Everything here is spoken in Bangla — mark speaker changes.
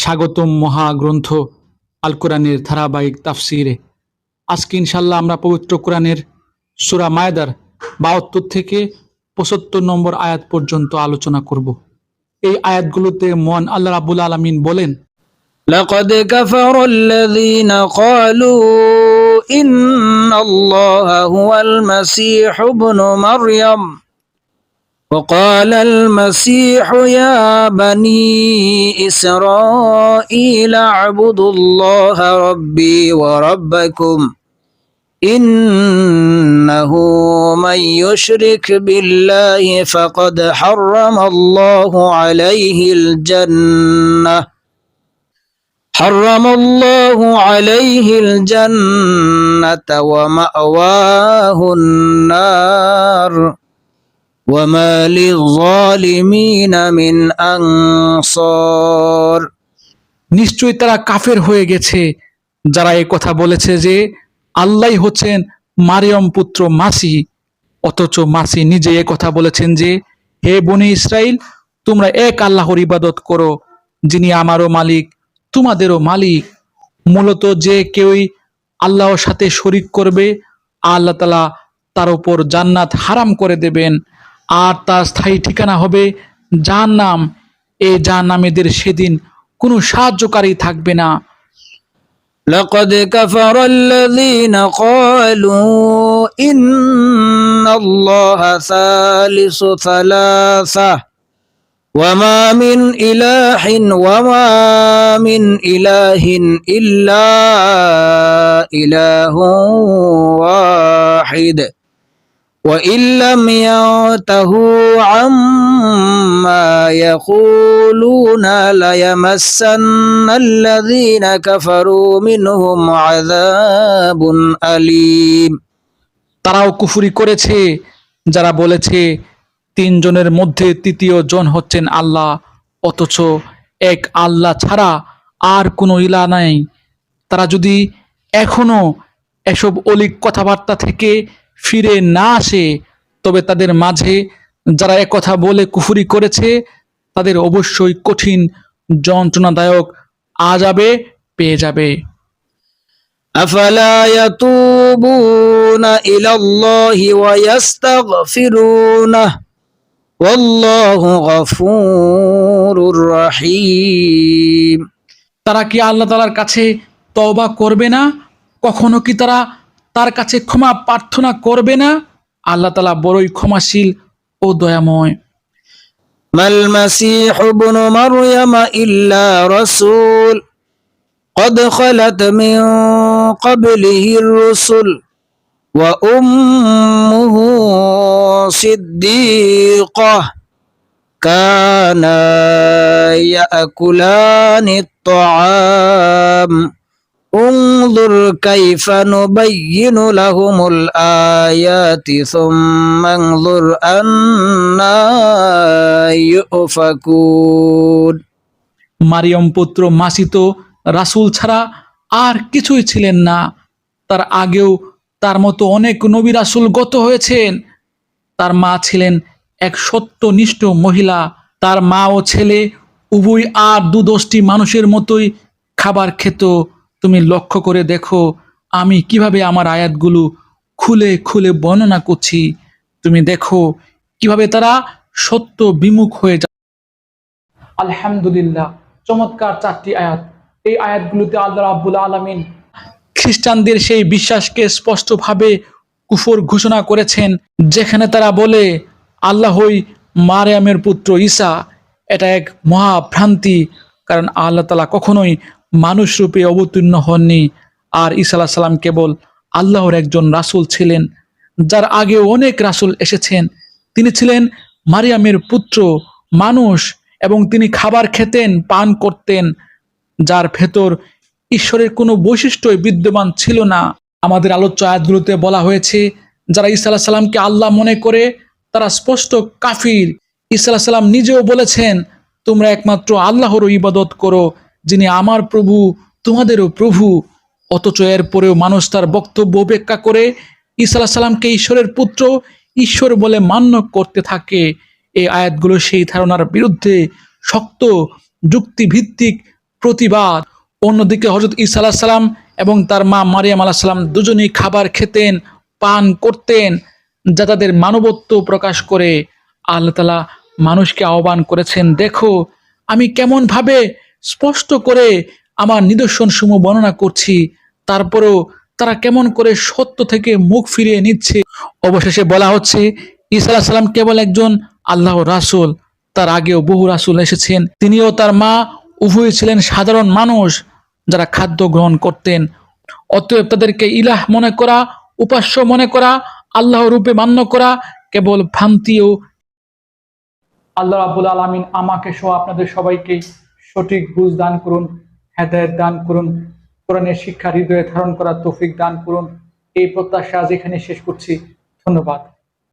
Speaker 1: স্বাগতম মহাগ্রন্থ আল কোরআনের ধারাবাহিক তাফসিরে আজকে ইনশাল্লাহ আমরা পবিত্র কোরআনের সুরা মায়দার বাহাত্তর থেকে পঁচাত্তর নম্বর আয়াত পর্যন্ত আলোচনা করব এই আয়াতগুলোতে মন আল্লাহ রাবুল আলমিন বলেন
Speaker 2: لقد كفر الذين قالوا إن الله هو المسيح ابن مريم وقال المسيح يا بني إسرائيل اعبدوا الله ربي وربكم إنه من يشرك بالله فقد حرم الله عليه الجنة. حرم الله عليه الجنة ومأواه النار. وما للظالمين من أنصار
Speaker 1: নিশ্চয়ই তারা কাফের হয়ে গেছে যারা এই কথা বলেছে যে আল্লাহ হচ্ছেন মারিয়ম পুত্র মাসি অথচ মাসি নিজে এ কথা বলেছেন যে হে বনি ইসরাইল তোমরা এক আল্লাহর ইবাদত করো যিনি আমারও মালিক তোমাদেরও মালিক মূলত যে কেউই আল্লাহর সাথে শরিক করবে আল্লাহ তালা তার উপর জান্নাত হারাম করে দেবেন আর তার স্থায়ী ঠিকানা হবে জাহান্নাম এই জাহান্নামীদের সেদিন কোনো সাহায্যকারী থাকবে না
Speaker 2: لقد كفر الذين قالوا إن الله ثالث ثلاثة وما من إله وما من إله إلا إله واحد وإن لم ينتهوا عما يقولون ليمسن الذين كفروا منهم عذاب أليم
Speaker 1: তারাও কুফুরি করেছে যারা বলেছে তিনজনের মধ্যে তৃতীয় জন হচ্ছেন আল্লাহ অথচ এক আল্লাহ ছাড়া আর কোনো ইলা নাই তারা যদি এখনো এসব অলিক কথাবার্তা থেকে ফিরে না আসে তবে তাদের মাঝে যারা কথা বলে কুফুরি করেছে তাদের অবশ্যই কঠিন যন্ত্রণাদায়ক আজাবে পেয়ে যাবে
Speaker 2: أفلا يتوبون إلى الله ويستغفرونه والله غفور رحيم
Speaker 1: তারা কি আল্লাহ তালার কাছে তওবা করবে না কখনো কি তারা তার কাছে ক্ষমা প্রার্থনা করবে না আল্লাহ তালা বড়ই ক্ষমাশীল ও দয়াময়
Speaker 2: ما المسيح ابن مريم إلا رسول قد خلت من قبله الرسل وأمه صديقة كانا يأكلان الطعام انظر كيف نبين لهم الآيات ثم انظر أنا يؤفكون
Speaker 1: মারিয়ম পুত্র মাসিত রাসূল ছাড়া আর কিছুই ছিলেন না তার আগেও তার মতো অনেক নবী রাসূল গত হয়েছেন তার মা ছিলেন এক সত্যনিষ্ঠ মহিলা তার মা ও ছেলে উভয় আর দুদশটি মানুষের মতোই খাবার খেত তুমি লক্ষ্য করে দেখো, আমি কীভাবে আমার আয়াতগুলো খুলে খুলে বর্ণনা করছি। তুমি দেখো কীভাবে তারা সত্য বিমুখ হয়ে যায়। আলহামদুলিল্লাহ, চমৎকার চারটি আয়াত। এই আয়াতগুলোতে আল্লাহ রাব্বুল আলামিন খ্রিস্টানদের সেই বিশ্বাসকে স্পষ্টভাবে কুফর ঘোষণা করেছেন, যেখানে তারা বলে আল্লাহই মারিয়ামের পুত্র ঈসা, এটা এক মহাভ্রান্তি। কারণ আল্লাহ তালা কখনোই মানুষ রূপে অবতীর্ণ হননি। আর ঈসা আলাহ সাল্লাম কেবল আল্লাহর একজন রাসূল ছিলেন, যার আগে অনেক রাসূল এসেছেন। তিনি ছিলেন মারিয়ামের পুত্র, মানুষ, এবং তিনি খাবার খেতেন, পান করতেন, যার ভেতর ঈশ্বরের কোনো বৈশিষ্ট্যই বিদ্যমান ছিল না। আমাদের আলোচ্য আয়াতগুলোতে বলা হয়েছে, যারা ঈসা আলাহ সাল্লামকে আল্লাহ মনে করে, তারা স্পষ্ট কাফির। ঈসা আলাহ সাল্লাম নিজেও বলেছেন, তোমরা একমাত্র আল্লাহরও ইবাদত করো যিনি আমার প্রভু, তোমাদেরও প্রভু। অথচ এর পরেও মানুষ তার বক্তব্য উপেক্ষা করে, ঈসা আলাহ সাল্লামকে ঈশ্বরের পুত্র ঈশ্বর বলে মান্য করতে থাকে। এই আয়াতগুলো সেই ধারণার বিরুদ্ধে শক্ত, যুক্তিভিত্তিক প্রতিবাদ। অন্যদিকে হজরত আলাহ সাল্লাম এবং তার মা মারিয়াম আলাহ সাল্লাম দুজনেই খাবার খেতেন, পান করতেন, যা তাদের মানবত্ব প্রকাশ করে। আল্লাহ তালা মানুষকে আহ্বান করেছেন, দেখো, আমি কেমন ভাবে স্পষ্ট করে আমার নিদর্শন সমূহ বর্ণনা করছি। তারপরেও তারা কেমন করে সত্য থেকে মুখ ফিরিয়ে নিচ্ছে। অবশেষে বলা হচ্ছে আলাহ সাল্লাম কেবল একজন আল্লাহ রাসূল, তার আগেও বহু রাসূল এসেছেন। তিনিও তার মা উভয় ছিলেন সাধারণ মানুষ যারা খাদ্য গ্রহণ করতেন। অতএব তাদেরকে ইলাহ মনে করা, উপাস্য মনে করা, আল্লাহ রূপে মান্য করা কেবল ভ্রান্তি ও আল্লাহ রাবুল আলমিন আমাকে সহ আপনাদের সবাইকে সঠিক বুঝ দান করুন, হেদায়ত দান করুন, কোরআনের শিক্ষা, হৃদয়ে ধারণ করার তৌফিক দান করুন। এই প্রত্যাশা আজ এখানে শেষ করছি। ধন্যবাদ।